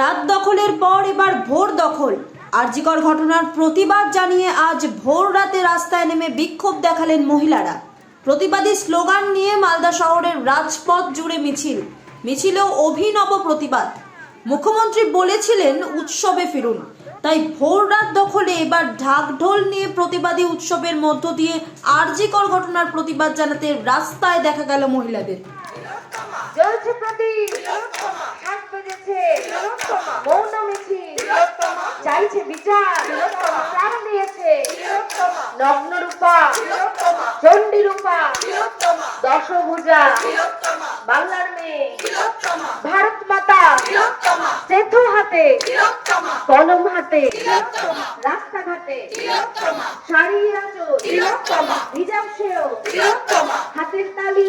রাত দখলের পর এবার ভোর দখল। আরজিকর ঘটনার প্রতিবাদ জানিয়ে আজ ভোর রাতে রাস্তায় নেমে বিক্ষোভ দেখালেন মহিলারা। প্রতিবাদী স্লোগান নিয়ে মালদা শহরের রাজপথ জুড়ে মিছিল। মিছিলেও অভিনব প্রতিবাদ। মুখ্যমন্ত্রী বলেছিলেন, উৎসবে ফিরুন। তাই ভোর রাত দখলে এবার ঢাকঢোল নিয়ে প্রতিবাদী উৎসবের মধ্য দিয়ে আরজিকর ঘটনার প্রতিবাদ জানাতে রাস্তায় দেখা গেল মহিলাদের। প্রদীপ মৌন চাইছে বিচার প্রাণ দিয়েছে। নগ্ন রূপা চণ্ডী রূপা দশভুজা বাংলার মেয়ে ভারত মাতা সেতু হাতে কলম হাতে রাস্তাঘাটে শাড়ি আঁচল হিজাব সেও হাতের তালি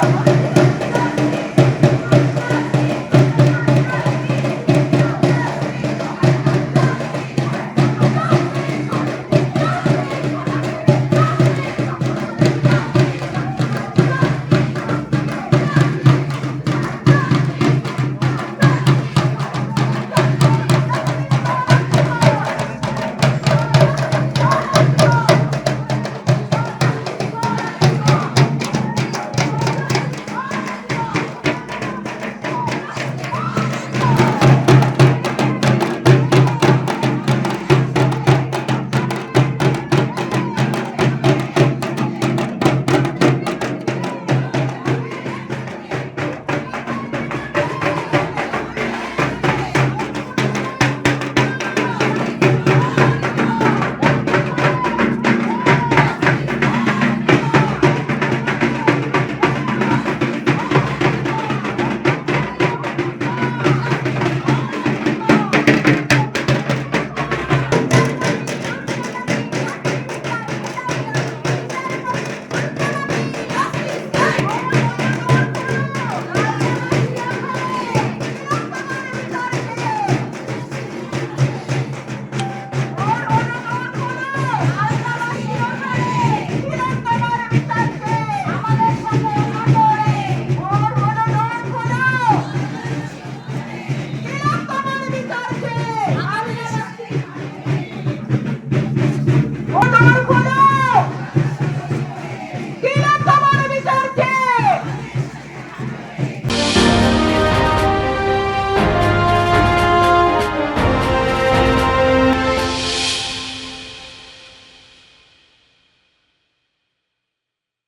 কারা আমার